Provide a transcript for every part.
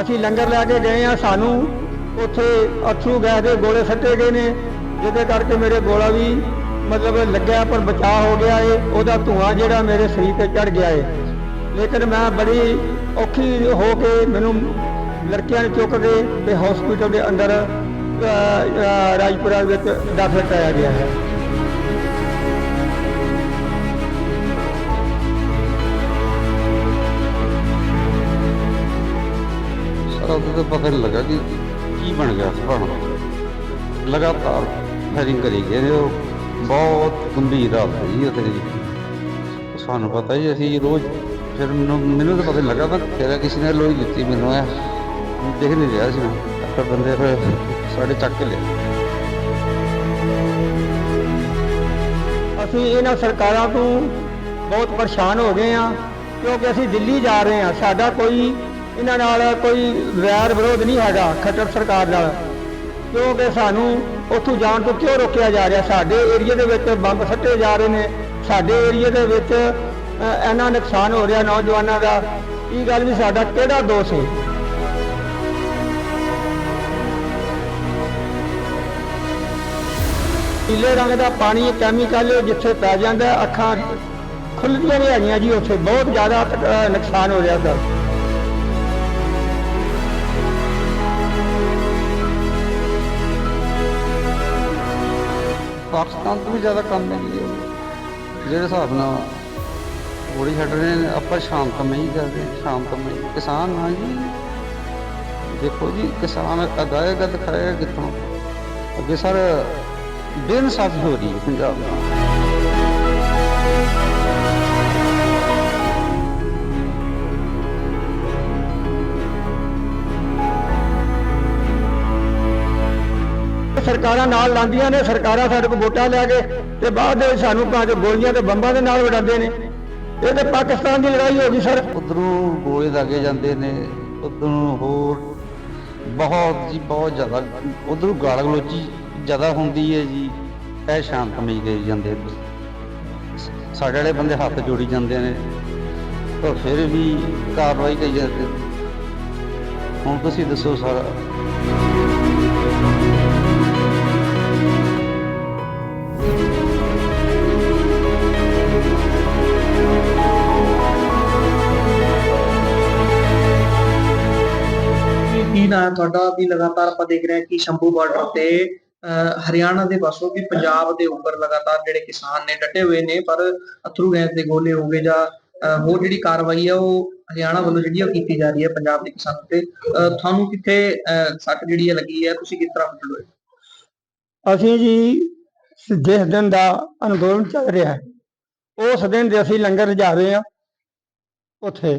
ਅਸੀਂ ਲੰਗਰ ਲੈ ਕੇ ਗਏ ਆ, ਸਾਨੂੰ ਉੱਥੇ ਅਥਰੂ ਗੈਸ ਦੇ ਗੋਲੇ ਸੱਟੇ ਗਏ ਨੇ, ਜਿਹਦੇ ਕਰਕੇ ਮੇਰੇ ਗੋਲਾ ਵੀ ਮਤਲਬ ਲੱਗਿਆ, ਪਰ ਬਚਾਅ ਹੋ ਗਿਆ ਏ, ਉਹਦਾ ਧੂਆਂ ਜਿਹੜਾ ਮੇਰੇ ਸਰੀਰ ਤੇ ਚੜ ਗਿਆ ਏ। ਲੇਕਿਨ ਮੈਂ ਬੜੀ ਔਖੀ ਹੋ ਕੇ ਮੈਨੂੰ ਲੜਕਿਆਂ ਨੇ ਚੁੱਕ ਕੇ ਤੇ ਹਸਪੀਟਲ ਦੇ ਅੰਦਰ ਰਾਜਪੁਰਾ ਵਿੱਚ ਦਾਖਲ ਕਰਾਇਆ ਗਿਆ ਹੈ। ਪਤਾ ਨਹੀਂ ਲੱਗਾ ਕਿ ਕੀ ਬਣ ਗਿਆ ਸੀ ਬਣ ਲਗਾਤਾਰ ਫਾਇਰਿੰਗ ਕਰੀ ਗਏ ਨੇ ਉਹ। ਬਹੁਤ ਗੰਭੀਰ ਹਾਲਤ ਸੀ ਜੀ ਉੱਥੇ ਦੀ ਸਾਨੂੰ ਪਤਾ ਹੀ ਅਸੀਂ ਰੋਜ਼ ਫਿਰ ਮੈਨੂੰ ਮੈਨੂੰ ਤਾਂ ਪਤਾ ਲੱਗਾ ਤਾਂ ਤੇਰਾ ਕਿਸੇ ਨੇ ਲੋਈ ਦਿੱਤੀ ਮੈਨੂੰ ਐ। ਦੇਖ ਨਹੀਂ ਰਿਹਾ ਸੀ ਮੈਂ। ਫਿਰ ਬੰਦੇ ਫਿਰ ਸਾਡੇ ਚੱਕ ਕੇ ਲਿਆ ਅਸੀਂ ਇਹਨਾਂ ਸਰਕਾਰਾਂ ਤੋਂ ਬਹੁਤ ਪਰੇਸ਼ਾਨ ਹੋ ਗਏ ਆ ਕਿਉਂਕਿ ਅਸੀਂ ਦਿੱਲੀ ਜਾ ਰਹੇ ਆ ਸਾਡਾ ਕੋਈ ਇਹਨਾਂ ਨਾਲ ਕੋਈ ਵੈਰ ਵਿਰੋਧ ਨਹੀਂ ਹੈਗਾ ਖੱਟਰ ਸਰਕਾਰ ਨਾਲ। ਕਿਉਂਕਿ ਸਾਨੂੰ ਉੱਥੋਂ ਜਾਣ ਤੋਂ ਕਿਉਂ ਰੋਕਿਆ ਜਾ ਰਿਹਾ? ਸਾਡੇ ਏਰੀਆ ਦੇ ਵਿੱਚ ਬੰਬ ਸੱਟੇ ਜਾ ਰਹੇ ਨੇ। ਸਾਡੇ ਏਰੀਆ ਦੇ ਵਿੱਚ ਅ, ਇੰਨਾ ਨੁਕਸਾਨ ਹੋ ਰਿਹਾ ਨੌਜਵਾਨਾਂ ਦਾ। ਇਹ ਗੱਲ ਵੀ ਸਾਡਾ ਕਿਹੜਾ ਦੋਸ਼ ਹੈ? ਪੀਲੇ ਰੰਗ ਦਾ ਪਾਣੀ ਕੈਮੀਕਲ ਜਿੱਥੇ ਪੈ ਜਾਂਦਾ ਅੱਖਾਂ ਖੁੱਲਦੀਆਂ ਨਹੀਂ ਹੈਗੀਆਂ ਜੀ ਉੱਥੇ ਬਹੁਤ ਜ਼ਿਆਦਾ ਨੁਕਸਾਨ ਹੋ ਰਿਹਾ ਸਰ। ਪਾਕਿਸਤਾਨ ਤੋਂ ਵੀ ਜ਼ਿਆਦਾ ਕੰਮ ਹੈ ਜਿਹੜੇ ਹਿਸਾਬ ਨਾਲ ਗੋਲੀ ਛੱਡ ਰਹੇ ਨੇ ਆਪਾਂ ਸ਼ਾਂਤਮਈ ਕਰਦੇ ਹਾਂ, ਸ਼ਾਂਤਮਈ ਕਿਸਾਨ ਹਾਂ ਜੀ। ਦੇਖੋ ਜੀ ਕਿਸਾਨ ਅਗਾਏਗਾ ਦਿਖਾਏਗਾ ਕਿੱਥੋਂ? ਅੱਗੇ ਸਰ ਬੇਇਨਸਾਫੀ ਹੋ ਰਹੀ ਹੈ ਪੰਜਾਬ ਨਾਲ ਸਰਕਾਰਾਂ ਨਾਲ ਲਾਂਦੀਆਂ ਨੇ, ਸਰਕਾਰਾਂ ਸਾਡੇ ਕੋਲ ਵੋਟਾਂ ਲੈ ਕੇ ਤੇ ਬਾਅਦ ਦੇ ਵਿੱਚ ਸਾਨੂੰ ਭਾਵੇਂ ਗੋਲੀਆਂ ਤੇ ਬੰਬਾਂ ਦੇ ਨਾਲ ਉਡਾਉਂਦੇ ਨੇ। ਇਹ ਤੇ ਪਾਕਿਸਤਾਨ ਦੀ ਲੜਾਈ ਹੋ ਗਈ, ਸਰ। ਉਧਰੋਂ ਗੋਲੇ ਦਾਗੇ ਜਾਂਦੇ ਨੇ, ਉਧਰੋਂ ਹੋਰ ਬਹੁਤ ਜੀ, ਬਹੁਤ ਜ਼ਿਆਦਾ, ਉਧਰੋਂ ਗਾਲ ਗਲੋਚੀ ਜ਼ਿਆਦਾ ਹੁੰਦੀ ਹੈ ਜੀ। ਇਹ ਸ਼ਾਂਤਮਈ ਗਏ ਜਾਂਦੇ ਸਾਡੇ ਵਾਲੇ ਬੰਦੇ ਹੱਥ ਜੋੜੀ ਜਾਂਦੇ ਨੇ ਤਾਂ ਫਿਰ ਵੀ ਕਾਰਵਾਈ ਕਰੀ ਜਾਂਦੇ ਹੁਣ ਤੁਸੀਂ ਦੱਸੋ ਸਾਰਾ। ਤੁਹਾਡਾ ਵੀ ਲਗਾਤਾਰ ਆਪਾਂ ਦੇਖ ਰਹੇ ਹਾਂ ਕਿ ਸ਼ੰਭੂ ਬਾਰਡਰ ਤੇ ਅਹ, ਹਰਿਆਣਾ ਦੇ ਪਾਸੋਂ ਵੀ ਪੰਜਾਬ ਦੇ ਉੱਪਰ ਲਗਾਤਾਰ ਜਿਹੜੇ ਕਿਸਾਨ ਨੇ ਡਟੇ ਹੋਏ ਨੇ ਪਰ ਅਥਰੂ ਗੈਸ ਦੇ ਗੋਲੇ ਹੋ ਗਏ ਜਾਂ ਹੋਰ ਜਿਹੜੀ ਕਾਰਵਾਈ ਹੈ ਉਹ ਹਰਿਆਣਾ ਵੱਲੋਂ ਜਿਹੜੀ ਉਹ ਕੀਤੀ ਜਾ ਰਹੀ ਹੈ ਪੰਜਾਬ ਦੇ ਕਿਸਾਨਾਂ ਤੇ ਤੁਹਾਨੂੰ ਕਿੱਥੇ ਸੱਟ ਜਿਹੜੀ ਹੈ ਲੱਗੀ ਹੈ ਤੁਸੀਂ ਕਿਸ ਤਰ੍ਹਾਂ ਫੁੱਟ ਹੋਏ? ਅਸੀਂ ਜੀ ਜਿਸ ਦਿਨ ਦਾ ਅੰਦੋਲਨ ਚੱਲ ਰਿਹਾ ਹੈ ਉਸ ਦਿਨ ਦੇ ਅਸੀਂ ਲੰਗਰ ਜਾ ਰਹੇ ਹਾਂ ਉੱਥੇ।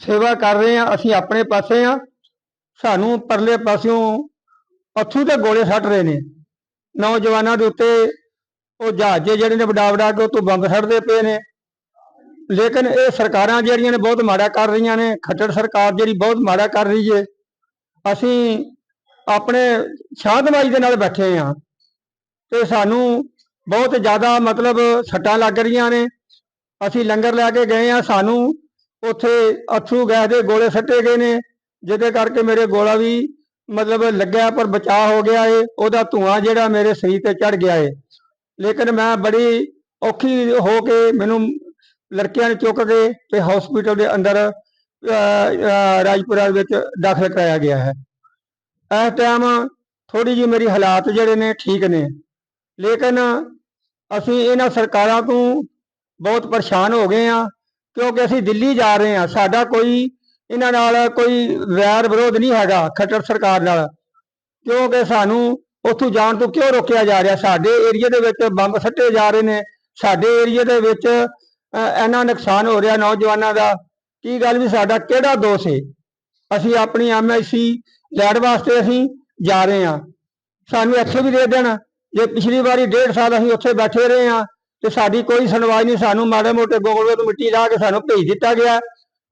ਸੇਵਾ ਕਰ ਰਹੇ ਹਾਂ ਅਸੀਂ ਆਪਣੇ ਪਾਸੇ ਹਾਂ ਸਾਨੂੰ ਪਰਲੇ ਪਾਸਿਓਂ ਅੱਥੂ ਦੇ ਗੋਲੇ ਸੱਟ ਰਹੇ ਨੇ। ਨੌਜਵਾਨਾਂ ਦੇ ਉੱਤੇ ਉਹ ਜਹਾਜ਼ੇ ਜਿਹੜੇ ਨੇ ਵਡਾ ਵਡਾ ਕੇ ਉਹ ਤੋਂ ਬੰਬ ਸੱਟਦੇ ਪਏ ਨੇ। ਲੇਕਿਨ ਇਹ ਸਰਕਾਰਾਂ ਜਿਹੜੀਆਂ ਨੇ ਬਹੁਤ ਮਾੜਾ ਕਰ ਰਹੀਆਂ ਨੇ। ਖੱਟੜ ਸਰਕਾਰ ਜਿਹੜੀ ਬਹੁਤ ਮਾੜਾ ਕਰ ਰਹੀ ਏ। ਅਸੀਂ ਆਪਣੇ ਸ਼ਾਂਤਮਈ ਦੇ ਨਾਲ ਬੈਠੇ ਹਾਂ ਤੇ ਸਾਨੂੰ ਬਹੁਤ ਜ਼ਿਆਦਾ ਮਤਲਬ ਸੱਟਾਂ ਲੱਗ ਰਹੀਆਂ ਨੇ। ਅਸੀਂ ਲੰਗਰ ਲੈ ਕੇ ਗਏ ਆ। ਸਾਨੂੰ ਉੱਥੇ ਅਥਰੂ ਗੈਸ ਦੇ ਗੋਲੇ ਸੱਟੇ ਗਏ ਨੇ। ਜਿਹਦੇ ਕਰਕੇ ਮੇਰੇ ਗੋਲਾ ਵੀ ਮਤਲਬ ਲੱਗਿਆ, ਪਰ ਬਚਾਅ ਹੋ ਗਿਆ ਏ। ਉਹਦਾ ਧੂਆਂ ਜਿਹੜਾ ਮੇਰੇ ਸਰੀਰ ਤੇ ਚੜ ਗਿਆ ਏ। ਲੇਕਿਨ ਮੈਂ ਬੜੀ ਔਖੀ ਹੋ ਕੇ ਮੈਨੂੰ ਲੜਕਿਆਂ ਨੇ ਚੁੱਕ ਕੇ ਤੇ ਹਸਪੀਟਲ ਦੇ ਅੰਦਰ ਰਾਜਪੁਰਾ ਵਿੱਚ ਦਾਖਲ ਕਰਾਇਆ ਗਿਆ ਹੈ। ਇਸ ਟਾਈਮ ਥੋੜੀ ਜਿਹੀ ਮੇਰੀ ਹਾਲਾਤ ਜਿਹੜੇ ਨੇ ਠੀਕ ਨੇ। ਲੇਕਿਨ ਅਸੀਂ ਇਹਨਾਂ ਸਰਕਾਰਾਂ ਤੋਂ ਬਹੁਤ ਪਰੇਸ਼ਾਨ ਹੋ ਗਏ ਆ ਕਿਉਂਕਿ ਅਸੀਂ ਦਿੱਲੀ ਜਾ ਰਹੇ ਆ ਸਾਡਾ ਕੋਈ ਇਹਨਾਂ ਨਾਲ ਕੋਈ ਵੈਰ ਵਿਰੋਧ ਨਹੀਂ ਹੈਗਾ ਖੱਟਰ ਸਰਕਾਰ ਨਾਲ, ਕਿਉਂਕਿ ਸਾਨੂੰ ਉੱਥੋਂ ਜਾਣ ਤੋਂ ਕਿਉਂ ਰੋਕਿਆ ਜਾ ਰਿਹਾ? ਸਾਡੇ ਏਰੀਆ ਦੇ ਵਿੱਚ ਬੰਬ ਸੱਟੇ ਜਾ ਰਹੇ ਨੇ, ਸਾਡੇ ਏਰੀਆ ਦੇ ਵਿੱਚ ਇੰਨਾ ਨੁਕਸਾਨ ਹੋ ਰਿਹਾ ਨੌਜਵਾਨਾਂ ਦਾ। ਕੀ ਗੱਲ ਵੀ ਸਾਡਾ ਕਿਹੜਾ ਦੋਸ਼ ਹੈ ਅਸੀਂ ਆਪਣੀ ਐਮਐਸਸੀ ਲੈਣ ਵਾਸਤੇ ਅਸੀਂ ਜਾ ਰਹੇ ਹਾਂ। ਸਾਨੂੰ ਇੱਥੇ ਵੀ ਦੇ ਦੇਣ। ਜੇ ਪਿਛਲੀ ਵਾਰੀ ਡੇਢ ਸਾਲ ਅਸੀਂ ਉੱਥੇ ਬੈਠੇ ਰਹੇ ਹਾਂ, ਤੇ ਸਾਡੀ ਕੋਈ ਸੁਣਵਾਈ ਨਹੀਂ। ਸਾਨੂੰ ਮਾੜੇ ਮੋਟੇ ਗੋਗਲਵੇ ਤੋਂ ਮਿੱਟੀ ਲਾ ਕੇ ਸਾਨੂੰ ਭੇਜ ਦਿੱਤਾ ਗਿਆ।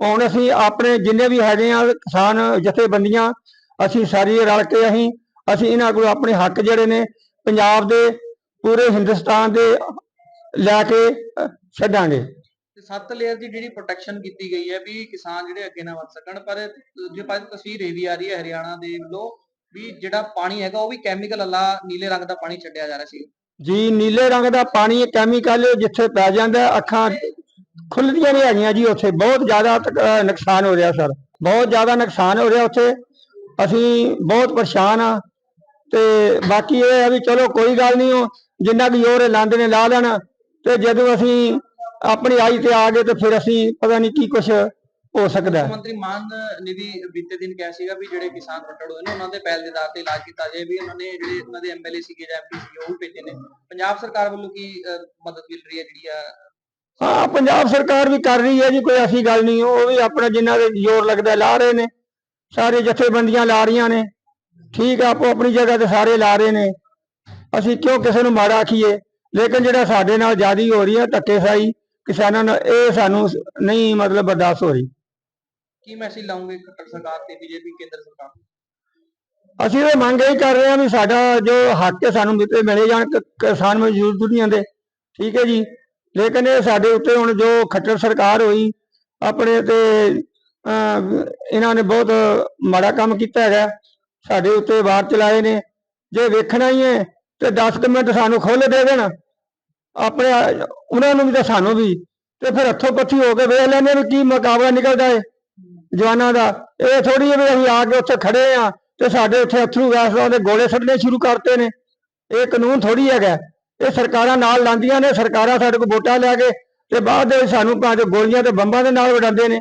ਹੁਣ ਅਸੀਂ ਆਪਣੇ ਜਿੰਨੇ ਵੀ ਹੈਗੇ ਆ ਕਿਸਾਨ ਜਥੇਬੰਦੀਆਂ ਅਸੀਂ ਸਾਰੀ ਰਲ ਕੇ ਅਸੀਂ ਅਸੀਂ ਇਹਨਾਂ ਕੋਲ ਆਪਣੇ ਹੱਕ ਜਿਹੜੇ ਨੇ ਪੰਜਾਬ ਦੇ ਪੂਰੇ ਹਿੰਦੁਸਤਾਨ ਦੇ ਲੈ ਕੇ ਛੱਡਾਂਗੇ। ਸੱਤ ਲੇਅਰ ਦੀ ਜਿਹੜੀ ਪ੍ਰੋਟੈਕਸ਼ਨ ਕੀਤੀ ਗਈ ਹੈ ਵੀ ਕਿਸਾਨ ਜਿਹੜੇ ਅੱਗੇ ਨਾ ਵੱਧ ਸਕਣ ਪਰ ਜੇ ਪਾਸ ਤਸਵੀਰ ਇਹ ਵੀ ਆ ਰਹੀ ਹੈ ਹਰਿਆਣਾ ਦੇ ਵੱਲੋਂ ਵੀ ਜਿਹੜਾ ਪਾਣੀ ਹੈਗਾ ਉਹ ਵੀ ਕੈਮੀਕਲ ਵਾਲਾ ਨੀਲੇ ਰੰਗ ਦਾ ਪਾਣੀ ਛੱਡਿਆ ਜਾ ਰਿਹਾ ਸੀ। ਜੀ ਨੀਲੇ ਰੰਗ ਦਾ ਪਾਣੀ ਕੈਮੀਕਲ ਜਿੱਥੇ ਪੈ ਜਾਂਦਾ ਅੱਖਾਂ ਖੁੱਲਦੀਆਂ ਨਹੀਂ ਹੈਗੀਆਂ ਜੀ ਉੱਥੇ। ਬਹੁਤ ਜ਼ਿਆਦਾ ਨੁਕਸਾਨ ਹੋ ਰਿਹਾ ਸਰ। ਬਹੁਤ ਜ਼ਿਆਦਾ ਨੁਕਸਾਨ ਹੋ ਰਿਹਾ ਉੱਥੇ। ਅਸੀਂ ਬਹੁਤ ਪਰੇਸ਼ਾਨ ਆ। ਤੇ ਬਾਕੀ ਇਹ ਹੈ ਵੀ ਚਲੋ ਕੋਈ ਗੱਲ ਨਹੀਂ, ਉਹ ਜਿੰਨਾ ਕੁ ਜ਼ੋਰ ਇਹ ਨੇ, ਲਾ ਲੈਣ। ਤੇ ਜਦੋਂ ਅਸੀਂ ਆਪਣੀ ਆਈ ਤੇ ਆ ਗਏ ਤੇ ਫਿਰ ਅਸੀਂ ਪਤਾ ਨਹੀਂ ਕੀ ਕੁਝ ਹੋ ਸਕਦਾ ਮੰਤਰੀ ਮਾਨ ਨੇ ਵੀ ਬੀਤੇ ਦਿਨ ਕਿਹਾ ਸੀਗਾ ਵੀ ਜਿਹੜੇ ਕਿਸਾਨ ਫੱਟੜ ਹੋਏ ਨੇ, ਉਹਨਾਂ ਦੇ ਪਹਿਲ ਦੇ ਆਧਾਰ ਤੇ ਇਲਾਜ ਕੀਤਾ ਜਾਏ ਵੀ ਉਹਨਾਂ ਨੇ ਜਿਹੜੇ ਉਹਨਾਂ ਦੇ ਐਮਐਲਏ ਸੀਗੇ ਜਾਂ ਐਮਪੀ ਸੀਗੇ ਉਹ ਵੀ ਭੇਜੇ ਨੇ। ਪੰਜਾਬ ਸਰਕਾਰ ਵੱਲੋਂ ਕੀ ਮਦਦ ਮਿਲ ਰਹੀ ਹੈ ਜਿਹੜੀ ਆ ਹਾਂ ਪੰਜਾਬ ਸਰਕਾਰ ਵੀ ਕਰ ਰਹੀ ਹੈ ਜੀ ਕੋਈ ਐਸੀ ਗੱਲ ਨਹੀਂ ਉਹ ਵੀ ਆਪਣਾ ਜਿੰਨਾ ਦੇ ਜ਼ੋਰ ਲੱਗਦਾ ਲਾ ਰਹੇ ਨੇ ਸਾਰੇ ਜਥੇਬੰਦੀਆਂ ਲਾ ਰਹੀਆਂ ਨੇ ਠੀਕ ਆ ਆਪੋ ਆਪਣੀ ਜਗ੍ਹਾ ਤੇ ਸਾਰੇ ਲਾ ਰਹੇ ਨੇ ਅਸੀਂ ਕਿਉਂ ਕਿਸੇ ਨੂੰ ਮਾੜਾ ਆਖੀਏ ਲੇਕਿਨ ਜਿਹੜਾ ਸਾਡੇ ਨਾਲ ਜ਼ਿਆਦੀ ਹੋ ਰਹੀ ਹੈ ਧੱਕੇਸ਼ਾਹੀ ਕਿਸਾਨਾਂ ਨਾਲ ਇਹ ਸਾਨੂੰ ਨਹੀਂ ਮਤਲਬ ਬਰਦਾਸ਼ਤ ਹੋ ਰਹੀ ਕੀ ਮੈਸੇਜ ਲਾਉਂਗੇ ਖੱਟਰ ਸਰਕਾਰ ਤੇ ਬੀਜੇਪੀ ਕੇਂਦਰ ਸਰਕਾਰ ਨੂੰ? ਅਸੀਂ ਇਹ ਮੰਗ ਇਹ ਕਰ ਰਹੇ ਹਾਂ ਵੀ ਸਾਡਾ ਜੋ ਹੱਕ ਹੈ ਸਾਨੂੰ ਮਿੱਤੇ ਮਿਲੇ ਜਾਣ ਕਿਸਾਨ ਮਜ਼ਦੂਰ ਦੁਨੀਆ ਦੇ ਠੀਕ ਹੈ ਜੀ ਲੇਕਿਨ ਇਹ ਸਾਡੇ ਉੱਤੇ ਹੁਣ ਜੋ ਖੱਟਰ ਸਰਕਾਰ ਹੋਈ ਆਪਣੇ ਤੇ ਅਹ, ਇਹਨਾਂ ਨੇ ਬਹੁਤ ਮਾੜਾ ਕੰਮ ਕੀਤਾ ਹੈਗਾ। ਸਾਡੇ ਉੱਤੇ ਵਾਰ ਚਲਾਏ ਨੇ। ਜੇ ਵੇਖਣਾ ਹੀ ਹੈ ਤੇ 10 ਕੁ ਮਿੰਟ ਸਾਨੂੰ ਖੋਲ ਦੇ ਦੇਣ। ਆਪਣੇ ਉਹਨਾਂ ਨੂੰ ਵੀ ਤੇ ਸਾਨੂੰ ਵੀ। ਤੇ ਫਿਰ ਹੱਥੋਂ ਪੱਥੀ ਹੋ ਕੇ ਵੇਖ ਲੈਂਦੇ ਵੀ ਕੀ ਮੁਕਾਬਲਾ ਨਿਕਲਦਾ ਹੈ ਜਵਾਨਾਂ ਦਾ। ਇਹ ਥੋੜੀ ਵੀ ਅਸੀਂ ਆ ਕੇ ਉੱਥੇ ਖੜੇ ਆ ਤੇ ਸਾਡੇ ਉੱਥੇ ਅਥਰੂ ਗੈਸ ਦੇ ਗੋਲੇ ਛੱਡਣੇ ਸ਼ੁਰੂ ਕਰਤੇ ਨੇ। ਇਹ ਕਾਨੂੰਨ ਥੋੜੀ ਹੈਗਾ। ਇਹ ਸਰਕਾਰਾਂ ਨਾਲ ਲਾਂਦੀਆਂ ਨੇ ਸਰਕਾਰਾਂ ਸਾਡੇ ਕੋਲ ਵੋਟਾਂ ਲੈ ਕੇ ਤੇ ਬਾਅਦ ਦੇ ਵਿੱਚ ਸਾਨੂੰ ਭਾਵੇਂ ਗੋਲੀਆਂ ਤੇ ਬੰਬਾਂ ਦੇ ਨਾਲ ਉਡਾਉਂਦੇ ਨੇ।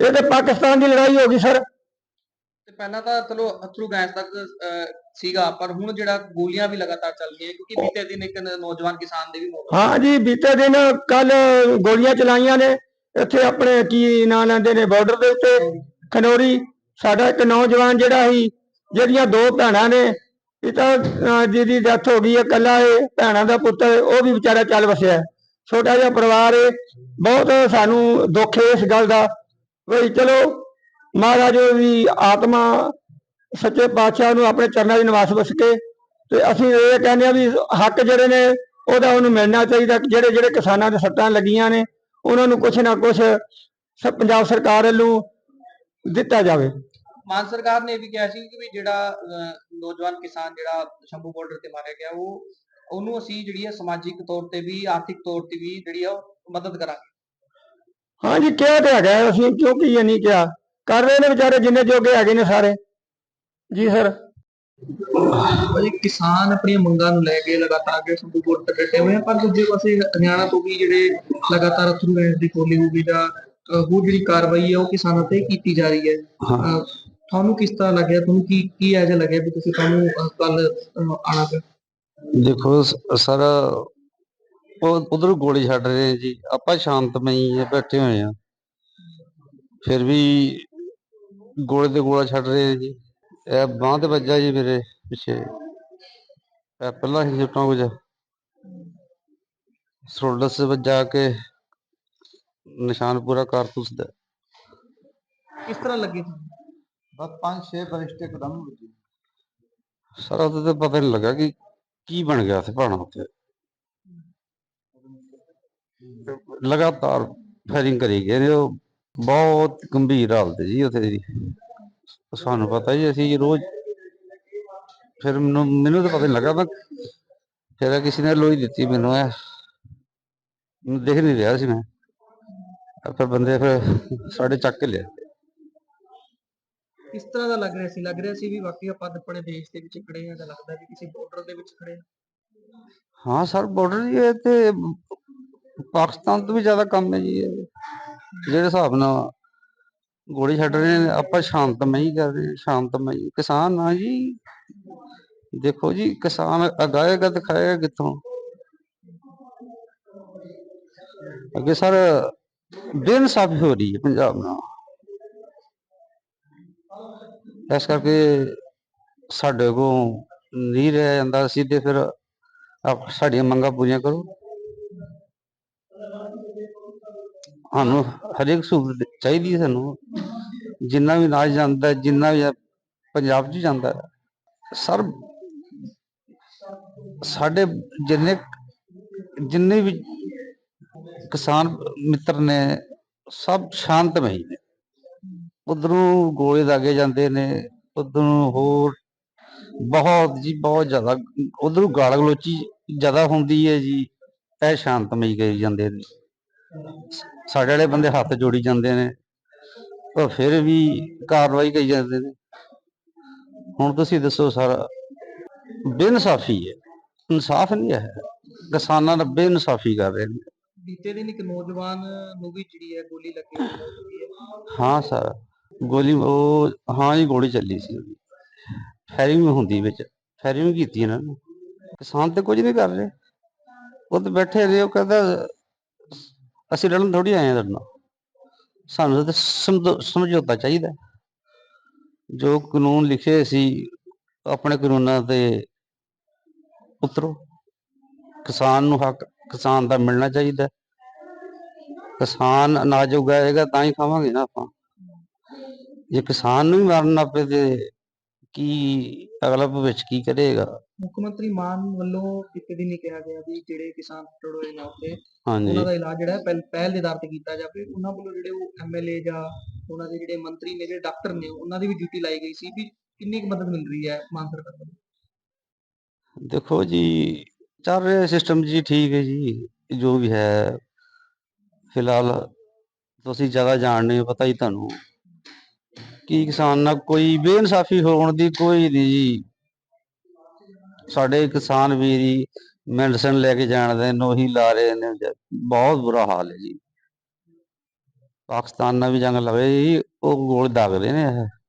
ਇਹ ਤੇ ਪਾਕਿਸਤਾਨ ਦੀ ਲੜਾਈ ਹੋ ਗਈ ਸਰ। ਤੇ ਪਹਿਲਾਂ ਤਾਂ ਚਲੋ ਅਥਰੂ ਗੈਸ ਤੱਕ ਸੀਗਾ ਪਰ ਹੁਣ ਜਿਹੜਾ ਗੋਲੀਆਂ ਵੀ ਲਗਾਤਾਰ ਚੱਲ ਰਹੀਆਂ ਕਿਉਂਕਿ ਬੀਤੇ ਦਿਨ ਇੱਕ ਨੌਜਵਾਨ ਕਿਸਾਨ ਦੇ ਵੀ ਮੌਤ ਹਾਂ ਜੀ ਬੀਤੇ ਦਿਨ ਕੱਲ ਗੋਲੀਆਂ ਚਲਾਈਆਂ ਨੇ। ਇੱਥੇ ਆਪਣੇ ਕੀ ਨਾਂ ਲੈਂਦੇ ਨੇ ਬਾਰਡਰ ਦੇ ਉੱਤੇ। ਖਨੌਰੀ ਸਾਡਾ ਇੱਕ ਨੌਜਵਾਨ ਜਿਹੜਾ ਸੀ ਜਿਹੜੀਆਂ ਦੋ ਭੈਣਾਂ ਨੇ। ਇਹ ਤਾਂ ਅਹ, ਜਿਹਦੀ ਡੈਥ ਹੋ ਗਈ ਹੈ ਕੱਲਾ ਇਹ ਭੈਣਾਂ ਦਾ ਪੁੱਤਰ ਉਹ ਵੀ ਵਿਚਾਰਾ ਚੱਲ ਵਸਿਆ ਛੋਟਾ ਜਿਹਾ ਪਰਿਵਾਰ ਹੈ ਬਹੁਤ ਸਾਨੂੰ ਦੁੱਖ ਹੈ ਇਸ ਗੱਲ ਦਾ। ਵੀ ਚਲੋ ਮਹਾਰਾਜ ਦੀ ਆਤਮਾ ਸੱਚੇ ਪਾਤਸ਼ਾਹ ਨੂੰ ਆਪਣੇ ਚਰਨਾਂ 'ਚ ਨਿਵਾਸ ਵਸ ਕੇ ਤੇ ਅਸੀਂ ਇਹ ਕਹਿੰਦੇ ਆ ਵੀ ਹੱਕ ਜਿਹੜੇ ਨੇ ਉਹਦਾ ਉਹਨੂੰ ਮਿਲਣਾ ਚਾਹੀਦਾ। ਜਿਹੜੇ ਜਿਹੜੇ ਕਿਸਾਨਾਂ ਦੇ ਸੱਟਾਂ ਲੱਗੀਆਂ ਨੇ ਉਹਨਾਂ ਨੂੰ ਕੁਛ ਨਾ ਕੁਛ ਪੰਜਾਬ ਸਰਕਾਰ ਵੱਲੋਂ ਦਿੱਤਾ ਜਾਵੇ। ਮਾਨ ਸਰਕਾਰ ਨੇ ਇਹ ਵੀ ਕਿਹਾ ਸੀ ਕਿ ਵੀ ਜਿਹੜਾ ਨੌਜਵਾਨ ਕਿਸਾਨ ਜਿਹੜਾ ਸ਼ੰਭੂ ਬਾਰਡਰ ਤੇ ਮਾਰਿਆ ਗਿਆ ਉਹ ਉਹਨੂੰ ਅਸੀਂ ਜਿਹੜੀ ਹੈ ਸਮਾਜਿਕ ਤੌਰ ਤੇ ਵੀ ਆਰਥਿਕ ਤੌਰ ਤੇ ਵੀ ਜਿਹੜੀ ਆ ਮਦਦ ਕਰਾਂਗੇ। ਹਾਂਜੀ ਕਿਹਾ ਤੇ ਹੈਗਾ ਹੈ, ਅਸੀਂ ਕਿਉਂ ਕੀ ਇਹ ਨਹੀਂ ਕਿਹਾ। ਕਰ ਰਹੇ ਨੇ ਵਿਚਾਰੇ ਜਿੰਨੇ ਜੋਗੇ ਹੈਗੇ ਨੇ ਸਾਰੇ। ਜੀ ਸਰ ਭਾਜੀ ਕਿਸਾਨ ਆਪਣੀਆਂ ਮੰਗਾਂ ਨੂੰ ਲੈ ਕੇ ਲਗਾਤਾਰ ਸ਼ੰਭੂ ਬਾਰਡਰ ਤੇ ਡਟੇ ਹੋਏ ਆ ਪਰ ਦੂਜੇ ਪਾਸੇ ਹਰਿਆਣਾ ਤੋਂ ਵੀ ਜਿਹੜੇ ਲਗਾਤਾਰ ਅਥਰੂ ਗੈਸ ਦੀ ਗੋਲੀ ਹੋਊਗੀ ਜਾਂ ਅਹ, ਹੋਰ ਜਿਹੜੀ ਕਾਰਵਾਈ ਹੈ ਉਹ ਕਿਸਾਨਾਂ ਤੇ ਕੀਤੀ ਜਾ ਰਹੀ ਹੈ। ਤੁਹਾਨੂੰ ਕਿਸ ਤਰ੍ਹਾਂ ਲੱਗਿਆ? ਤੁਹਾਨੂੰ ਕੀ ਕੀ ਐਜਾ ਲੱਗਿਆ ਵੀ ਤੁਸੀਂ ਤੁਹਾਨੂੰ ਕੱਲ ਆਣਾ ਪਿਆ? ਦੇਖੋ ਸ- ਸਰ ਉਹ ਉਧਰ ਗੋਲੀ ਛੱਡ ਰਹੇ ਨੇ ਜੀ। ਆਪਾਂ ਸ਼ਾਂਤਮਈ ਆ ਬੈਠੇ ਹੋਏ ਆ। ਫਿਰ ਵੀ ਗੋਲੇ ਤੇ ਗੋਲਾ ਛੱਡ ਰਹੇ ਨੇ ਜੀ। ਇਹ ਬਾਂਹ ਤੇ ਵੱਜਾ ਜੀ ਮੇਰੇ ਪਿੱਛੇ। ਇਹ ਪਹਿਲਾਂ ਹੀ ਸੁੱਟਾਂ ਕੁਝ। ਸ਼ੋਲਡਰ ਸੇ ਵੱਜਾ ਕੇ ਨਿਸ਼ਾਨ ਪੂਰਾ ਕਾਰਤੂਸ ਦਾ। ਕਿਸ ਤਰ੍ਹਾਂ ਲੱਗੀ ਤੁਹਾਨੂੰ? ਬਸ ਪੰਜ ਛੇ ਬਰਿਸ਼ਤੇ ਕਦਮ ਵੱਜੀ ਸਰ ਉਹਦੇ ਤੇ ਪਤਾ ਨਹੀਂ ਲੱਗਾ ਕਿ ਕੀ ਬਣ ਗਿਆ ਸੀ ਭਾਣਾ ਉੱਤੇ ਲਗਾਤਾਰ ਫਾਇਰਿੰਗ ਕਰੀ ਗਏ ਨੇ ਉਹ। ਬਹੁਤ ਗੰਭੀਰ ਹਾਲਤ ਜੀ ਉੱਥੇ ਦੀ। ਸਾਨੂੰ ਪਤਾ ਜੀ ਅਸੀਂ ਰੋਜ਼ ਫਿਰ ਮੈਨੂੰ ਮੈਨੂੰ ਤਾਂ ਪਤਾ ਨਹੀਂ ਲੱਗਾ, ਮੈਂ ਫਿਰ ਕਿਸੇ ਨੇ ਲੋਈ ਦਿੱਤੀ ਮੈਨੂੰ ਇਹ ਦੇਖ ਨਹੀਂ ਰਿਹਾ ਸੀ ਮੈਂ। ਫਿਰ ਬੰਦੇ ਫਿਰ ਸਾਡੇ ਚੱਕ ਕੇ ਲਿਆ। ਕਿਸ ਤਰ੍ਹਾਂ ਦਾ ਲੱਗ ਰਿਹਾ ਸੀ? ਲੱਗ ਰਿਹਾ ਸੀ ਵੀ ਵਾਕਈ ਆਪਾਂ ਆਪਣੇ ਦੇਸ਼ ਦੇ ਵਿੱਚ ਖੜੇ ਹਾਂ ਜਾਂ ਲੱਗਦਾ ਵੀ ਕਿਸੇ ਬਾਰਡਰ ਦੇ ਵਿੱਚ ਖੜੇ ਹਾਂ? ਹਾਂ ਸਰ ਬਾਰਡਰ ਜੀ ਇਹ ਤੇ ਪਾਕਿਸਤਾਨ ਤੋਂ ਵੀ ਜ਼ਿਆਦਾ ਕੰਮ ਹੈ ਜੀ ਜਿਹੜੇ ਹਿਸਾਬ ਨਾਲ ਗੋਲੀ ਛੱਡ ਰਹੇ ਨੇ ਆਪਾਂ ਸ਼ਾਂਤਮਈ ਕਰ ਰਹੇ ਹਾਂ, ਸ਼ਾਂਤਮਈ। ਕਿਸਾਨ ਆ ਜੀ। ਦੇਖੋ ਜੀ ਕਿਸਾਨ ਅਗਾਏਗਾ ਤੇ ਕਿੱਥੋਂ? ਅੱਗੇ ਸਰ ਬੇਇਨਸਾਫੀ ਹੋ ਰਹੀ ਹੈ ਪੰਜਾਬ ਨਾਲ। ਇਸ ਕਰਕੇ ਸਾਡੇ ਕੋਲ ਨਹੀਂ ਰਹਿ ਜਾਂਦਾ ਅਸੀਂ ਤੇ ਫਿਰ ਆਪ ਸਾਡੀਆਂ ਮੰਗਾਂ ਪੂਰੀਆਂ ਕਰੋ ਸਾਨੂੰ ਹਰੇਕ ਸਹੂਲਤ ਚਾਹੀਦੀ ਹੈ ਸਾਨੂੰ ਜਿੰਨਾ ਵੀ ਨਾਜ ਜਾਂਦਾ, ਜਿੰਨਾ ਵੀ ਪੰਜਾਬ 'ਚ ਜਾਂਦਾ ਹੈ। ਸਰ ਸਾਡੇ ਜਿੰਨੇ ਜਿੰਨੇ ਵੀ ਕਿਸਾਨ ਮਿੱਤਰ ਨੇ, ਸਭ ਸ਼ਾਂਤਮਈ ਨੇ ਉਧਰੋਂ ਗੋਲੇ ਦਾਗੇ ਜਾਂਦੇ ਨੇ ਉਧਰੋਂ ਹੋਰ ਬਹੁਤ ਜੀ ਬਹੁਤ ਜ਼ਿਆਦਾ ਉਧਰੋਂ ਗਾਲ ਗਲੋਚੀ ਜ਼ਿਆਦਾ ਹੁੰਦੀ ਹੈ ਜੀ ਇਹ ਸ਼ਾਂਤਮਈ ਕਰੀ ਜਾਂਦੇ ਨੇ। ਸਾਡੇ ਵਾਲੇ ਬੰਦੇ ਹੱਥ ਜੋੜੀ ਜਾਂਦੇ ਨੇ ਪਰ ਫਿਰ ਵੀ ਕਾਰਵਾਈ ਕਰੀ ਜਾਂਦੇ ਨੇ। ਹੁਣ ਤੁਸੀਂ ਦੱਸੋ ਸਰ ਬੇਇਨਸਾਫੀ ਹੈ ਇਨਸਾਫ ਨਹੀਂ ਹੈ ਕਿਸਾਨਾਂ ਨਾਲ ਬੇਇਨਸਾਫੀ ਕਰ ਰਹੇ ਨੇ। ਬੀਤੇ ਦਿਨ ਇੱਕ ਨੌਜਵਾਨ ਨੂੰ ਵੀ ਜਿਹੜੀ ਹੈ ਗੋਲੀ ਲੱਗੀ। ਹਾਂ ਸਰ। ਗੋਲੀ ਉਹ, ਹਾਂ ਜੀ, ਗੋਲੀ ਚੱਲੀ ਸੀ ਉਹਦੀ। ਫਾਇਰਿੰਗ ਹੁੰਦੀ ਵਿੱਚ ਫੈਰਿੰਗ ਕੀਤੀ ਇਹਨਾਂ ਨੇ। ਕਿਸਾਨ ਤੇ ਕੁਝ ਨਹੀਂ ਕਰ ਰਹੇ। ਉਹ ਤੇ ਬੈਠੇ ਰਹੇ, ਉਹ ਕਹਿੰਦਾ, ਅਸੀਂ ਲੜਨ ਥੋੜੀ ਆਏ ਆ ਤੁਹਾਡੇ ਸਾਨੂੰ ਤਾਂ ਸਮਝੌਤਾ ਚਾਹੀਦਾ ਜੋ ਕਾਨੂੰਨ ਲਿਖੇ ਸੀ, ਆਪਣੇ ਕਾਨੂੰਨਾਂ ਤੇ ਉਤਰੋ। ਕਿਸਾਨ ਨੂੰ ਹੱਕ, ਕਿਸਾਨ ਦਾ ਮਿਲਣਾ ਚਾਹੀਦਾ ਕਿਸਾਨ ਅਨਾਜ ਉਗਾਏਗਾ, ਤਾਂ ਹੀ ਖਾਵਾਂਗੇ ਨਾ ਆਪਾਂ। ਜੇ ਕਿਸਾਨ ਨੂੰ ਹੀ ਮਾਰਨ ਲੱਗ ਪਏ ਤੇ ਕੀ ਅਗਲਾ ਭਵਿੱਖ ਕੀ ਕਰੇਗਾ? ਮੁੱਖ ਮੰਤਰੀ ਮਾਨ ਵੱਲੋਂ ਇੱਕ ਦਿਨ ਹੀ ਕਿਹਾ ਗਿਆ ਵੀ ਜਿਹੜੇ ਕਿਸਾਨ ਫੱਟੜ ਹੋਏ ਨੇ ਉੱਥੇ ਹਾਂਜੀ। ਉਹਨਾਂ ਦਾ ਇਲਾਜ ਜਿਹੜਾ ਹੈ ਪਹਿਲ ਪਹਿਲ ਦੇ ਆਧਾਰ ਤੇ ਕੀਤਾ ਜਾਵੇ। ਉਹਨਾਂ ਵੱਲੋਂ ਜਿਹੜੇ ਉਹ ਐਮਐਲਏ ਜਾਂ ਉਹਨਾਂ ਦੇ ਜਿਹੜੇ ਮੰਤਰੀ ਨੇ ਜਿਹੜੇ ਡਾਕਟਰ ਨੇ ਉਹਨਾਂ ਦੀ ਵੀ ਡਿਊਟੀ ਲਾਈ ਗਈ ਸੀ ਵੀ ਕਿੰਨੀ ਕੁ ਮਦਦ ਮਿਲ ਰਹੀ ਹੈ ਮਾਨ ਸਰਕਾਰ ਵੱਲੋਂ ਦੇਖੋ ਜੀ ਚੱਲ ਰਿਹਾ ਸਿਸਟਮ ਜੀ ਠੀਕ ਹੈ ਜੀ ਜੋ ਵੀ ਹੈ। ਫਿਲਹਾਲ ਤੁਸੀਂ ਜ਼ਿਆਦਾ ਜਾਣਦੇ ਹੋ ਪਤਾ ਹੀ ਤੁਹਾਨੂੰ। ਕੀ ਕਿਸਾਨ ਨਾਲ ਕੋਈ ਬੇਇਨਸਾਫੀ ਹੋਣ ਦੀ ਕੋਈ ਨਹੀਂ ਜੀ। ਸਾਡੇ ਕਿਸਾਨ ਵੀਰ ਹੀ ਮੈਡੀਸਨ ਲੈ ਕੇ ਜਾਣਦੇ ਨੇ, ਉਹੀ ਲਾ ਰਹੇ ਨੇ। ਬਹੁਤ ਬੁਰਾ ਹਾਲ ਹੈ ਜੀ। ਪਾਕਿਸਤਾਨ ਨਾਲ ਵੀ ਜੰਗ ਲਵੇ ਜੀ, ਉਹ ਗੋਲ ਦਾਗਦੇ ਨੇ ਇਹ।